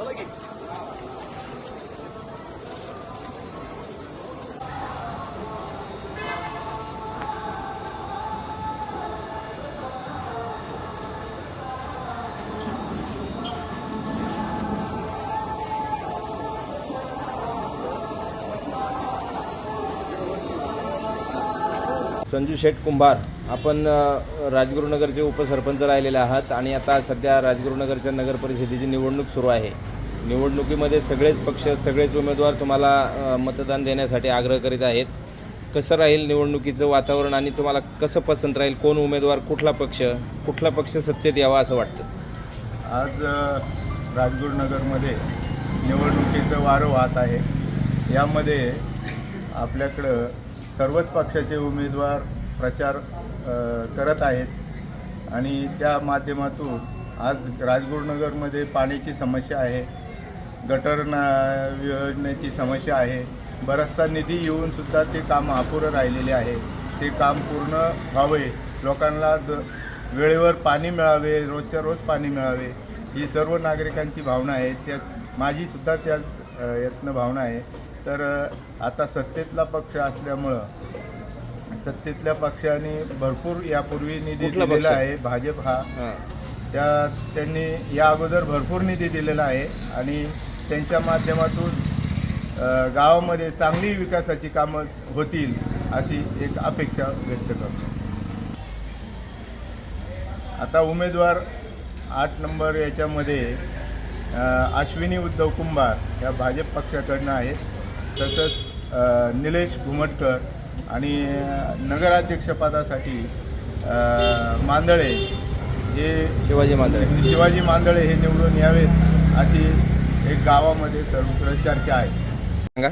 I like it. Sanju शेठ कुंभार आपण राजगुरुनगरचे उपसरपंच राहिलेले आहात आणि आता सध्या राजगुरुनगरच्या नगर परिषदेची निवडणूक सुरू आहे. निवडणुकीमध्ये सगळेच पक्ष सगळेच उमेदवार तुम्हाला मतदान देण्यासाठी आग्रह करीत आहेत. कसं राहील निवडणुकीचं वातावरण आणि तुम्हाला कसं पसंत राहील? कोण उमेदवार कुठला पक्ष कुठला पक्ष सत्तेत यावा असं वाटतं? आज राजगुरुनगरमध्ये निवडणुकीचं वारं वाहत आहे. यामध्ये आपल्याकडं सर्वच पक्षाचे उमेदवार प्रचार करत आहेत. आणि त्या माध्यमातून आज राजगुरुनगरमध्ये पाण्याची समस्या आहे गटर ना योजनेची समस्या आहे. बराचसा निधी येऊनसुद्धा ते काम अपुरं राहिलेले आहे. ते काम पूर्ण व्हावे. लोकांना द वेळेवर पाणी मिळावे रोजच्या रोज पाणी मिळावे ही सर्व नागरिकांची भावना आहे. त्यात माझीसुद्धा त्या यत्न भावना आहे. तर आता सत्तेतला पक्ष असल्यामुळं सत्तेतल्या पक्षाने भरपूर यापूर्वी निधी? दिलेला आहे भाजप हा. त्या त्यांनी या अगोदर भरपूर निधी दिलेला आहे आणि त्यांच्या माध्यमातून गावामध्ये चांगली विकासाची कामं होतील अशी एक अपेक्षा व्यक्त करतो. आता उमेदवार आठ नंबर याच्यामध्ये अश्विनी उद्धव कुंभार या भाजप पक्षाकडनं आहेत. तसंच निलेश घुमटकर आणि नगराध्यक्षपदासाठी मांदळे हे शिवाजी मांदळे. शिवाजी मांदळे हे निवडून यावेत अशी एक गावामध्ये सर्वत्र चर्चा आहे सांगा.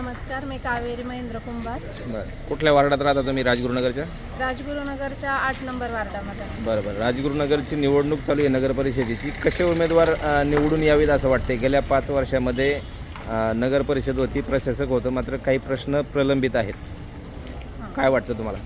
नमस्कार मी कावेरी महेंद्र कुंभार. बरं. कुठल्या वार्डात राहता तुम्ही राजगुरुनगरच्या? राजगुरुनगरच्या आठ नंबर वार्डामध्ये. बरं बरं. राजगुरुनगरची निवडणूक चालू आहे नगर परिषदेची कसे उमेदवार निवडून यावेत असं वाटते गेल्या पाच वर्षामध्ये नगर परिषद होती प्रशासक होतं मात्र काही प्रश्न प्रलंबित आहेत. काय वाटतं तुम्हाला?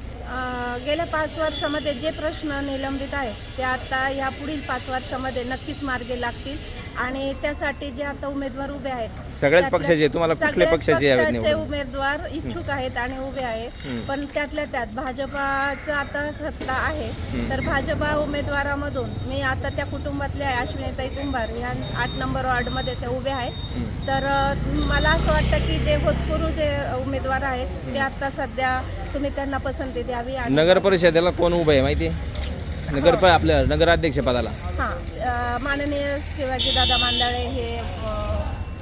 गेल्या पाच वर्षामध्ये जे प्रश्न निलंबित आहेत ते आता ह्या पुढील पाच वर्षामध्ये नक्कीच मार्गे लागतील. आणि त्यासाठी जे आता उमेदवार उभे आहेत सगळ्याच पक्षाचे तुम्हाला कुठल्या सगळ्याच पक्षाचे यावेत पक्षाचे निवडून उमेदवार इच्छुक आहेत आणि उभे आहेत. पण त्यातल्या त्यात भाजपाचं आता सत्ता आहे. तर भाजपा उमेदवारामधून मी आता त्या कुटुंबातले आहे अश्विनीताई कुंभार. ह्या आठ नंबर वॉर्डमध्ये ते उभे आहेत. तर अ, मला असं वाटतं की जे भूतपूर्व जे उमेदवार आहेत ते आता सध्या तुम्ही त्यांना पसंती द्यावी आणि नगर परिषदेला कोण उभं आहे माहिती आहे? नगर आपल्या नगराध्यक्ष पदाला. हां श- माननीय शिवाजी दादा मांदाळे हे अ,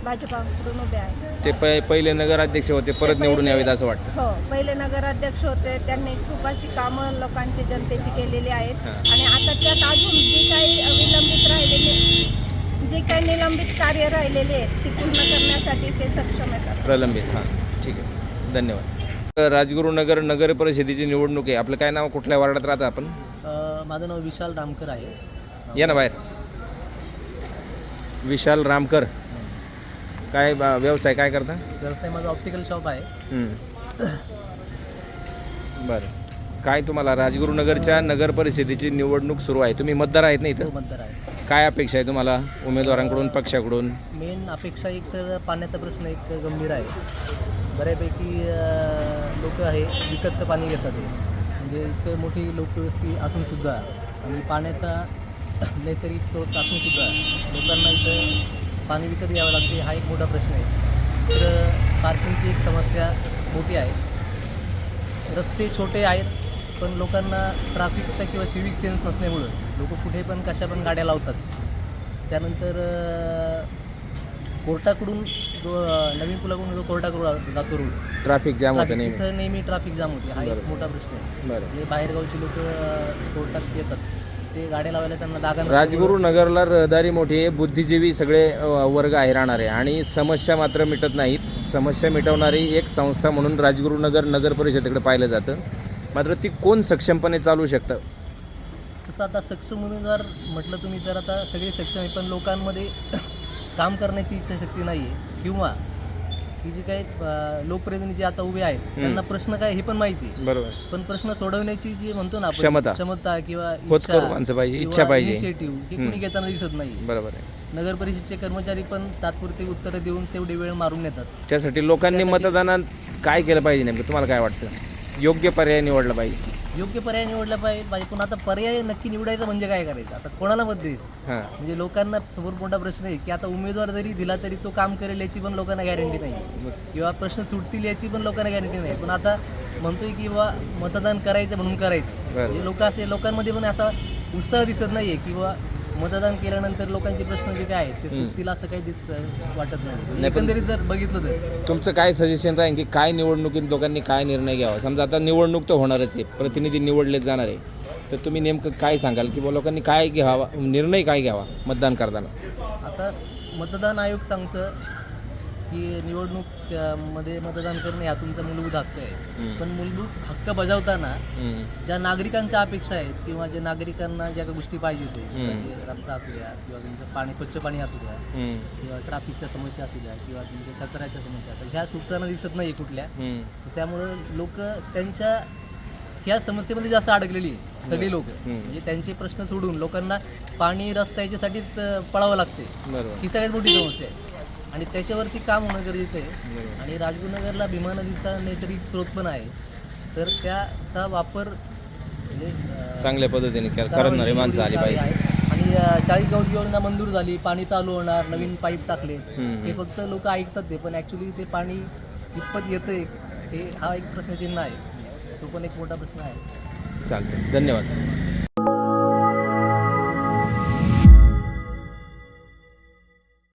भाजपाकडून उभे आहेत. ते प पहिले नगराध्यक्ष होते परत निवडून यावेत असं वाटतं. हो पहिले नगराध्यक्ष होते त्यांनी खूप अशी कामं लोकांची जनतेची केलेली आहेत. आणि आता त्यात अजून जे काही विलंबित राहिलेले जे काही निलंबित कार्य राहिलेले आहेत ती पूर्ण करण्यासाठी ते सक्षम आहेत. प्रलंबित हां. ठीक आहे. धन्यवाद. राजगुरुनगर नगर परिषदेची निवडणूक आहे. आपलं काय नाव? कुठल्या वार्डात राहतं आपण? माझं नाव विशाल रामकर आहे. या ना बाहेर. विशाल रामकर. काय बा- व्यवसाय काय करता? व्यवसाय माझा ऑप्टिकल शॉप आहे. हम्म. बरं. काय तुम्हाला राजगुरुनगरच्या नगर परिषदेची निवडणूक सुरू आहे? तुम्ही मतदार आहेत ना तो इथं मतदार आहे. काय अपेक्षा आहे तुम्हाला उमेदवारांकडून पक्षाकडून? मेन अपेक्षा एक तर पाण्याचा प्रश्न एक गंभीर आहे. बऱ्यापैकी लोक आहे विकतचं पाणी घेतात हे. म्हणजे इतके मोठी लोकवस्ती असूनसुद्धा आणि पाण्याचा नैसर्गिक स्रोत असूनसुद्धा लोकांना इथं पाणी विकत घ्यावं लागते हा एक मोठा प्रश्न आहे. तर पार्किंगची एक समस्या मोठी आहे. रस्ते छोटे आहेत पण लोकांना ट्राफिकचा किंवा सिविक सेन्स नसल्यामुळं लोक कुठे पण कशा पण गाड्या लावतात. त्यानंतर कोर्टाकडून जो नवीन पुलाकडून जो कोर्टाकडून जातो रोड ट्रॅफिक जाम होतं नेहमी. तिथं नेहमी ट्रॅफिक जाम होते. हा एक बरोबर. मोठा प्रश्न आहे. बरं म्हणजे बाहेरगावची लोक कोर्टात येतात ते गाड्या लावायला त्यांना जागा नसल्यामुळं- राजगुरू नगरला रहदारी मोठी आहे. बुद्धिजीवी सगळे अ, वर्ग आहे राहणारे. आणि समस्या मात्र मिटत नाहीत. समस्या मिटवणारी एक संस्था म्हणून राजगुरुनगर नगर परिषदेकडे पाहिलं जातं. मात्र ती कोण सक्षमपणे चालू शकतं? तसं आता सक्षम उमेदवार म्हटलं तुम्ही तर आता सगळे सक्षम आहे पण लोकांमध्ये काम करण्याची इच्छाशक्ती नाही आहे किंवा ही जी काही लोकप्रतिनिधी जे आता उभे आहेत त्यांना प्रश्न काय हे पण माहिती आहे. बरोबर. पण प्रश्न सोडवण्याची जी म्हणतो ना आपण क्षमता. क्षमता किंवा होतकरू माणसं पाहिजे, इच्छा पाहिजे. इनिशिएटिव्ह हे कुणी घेताना दिसत नाही बरोबर आहे. नगर परिषदचे कर्मचारी पण तात्पुरती उत्तरं देऊन तेवढी वेळ मारून नेतात त्यासाठी लोकांनी मतदानात काय केलं पाहिजे नेमकं? तुम्हाला काय वाटतं? योग्य पर्याय निवडला पाहिजे. योग्य पर्याय निवडला पाहिजे. पण आता पर्याय नक्की निवडायचं म्हणजे काय करायचं? आता कोणाला मत देईल म्हणजे लोकांना समोर मोठा प्रश्न आहे की आता उमेदवार जरी दिला तरी तो काम करेल याची पण लोकांना गॅरंटी नाही. किंवा प्रश्न सुटतील याची पण लोकांना गॅरंटी नाही. पण आता म्हणतोय की बा मतदान करायचं म्हणून करायचं. म्हणजे लोक असे लोकांमध्ये पण असा उत्साह दिसत नाहीये की बा मतदान केल्यानंतर लोकांचे प्रश्न जे काय आहेत ते सुटतील असं काही दिस वाटत नाही. एकंदरीत जर बघितलं तर. तुमचं काय सजेशन राहील की काय निवडणुकीत लोकांनी काय निर्णय घ्यावा? समजा आता निवडणूक तर होणारच आहे प्रतिनिधी निवडले जाणार आहे. तर तुम्ही नेमकं काय सांगाल की बुवा लोकांनी काय घ्यावा निर्णय काय घ्यावा मतदान करताना? आता मतदान आयोग सांगतं की निवडणूकमध्ये मतदान करणे हा तुमचा मूलभूत हक्क आहे. पण मूलभूत हक्क बजावताना. ज्या नागरिकांच्या अपेक्षा आहेत किंवा ज्या नागरिकांना ज्या गोष्टी पाहिजे ते म्हणजे रस्ता असू द्या किंवा तुमचं पाणी स्वच्छ पाणी असू द्या. किंवा ट्रॅफिकच्या समस्या असू द्या किंवा तुमच्या कचऱ्याच्या समस्या तर ह्या सुटताना दिसत नाही कुठल्या. त्यामुळं लोक त्यांच्या ह्या समस्येमध्ये जास्त अडकलेली आहे सगळी लोक. म्हणजे त्यांचे प्रश्न सोडून लोकांना पाणी रस्ता याच्यासाठीच पळावं लागते ही सगळ्यात मोठी समस्या आहे. आणि त्याच्यावरती काम होणं गरजेचं आहे. आणि राजगुरुनगरला भीमा नदीचा नैसर्गिक स्रोत पण आहे. तर त्याचा वापर म्हणजे चांगल्या पद्धतीने करणारी माणसं आली पाहिजे. आणि चाळीसगावची योजना मंजूर झाली. पाणी चालू होणार नवीन पाईप टाकले. हे फक्त लोक ऐकतात ते पण ॲक्च्युली ते पाणी कितपत येतंय हे हा एक प्रश्नचिन्ह आहे. तो पण एक मोठा प्रश्न आहे. चालतं धन्यवाद.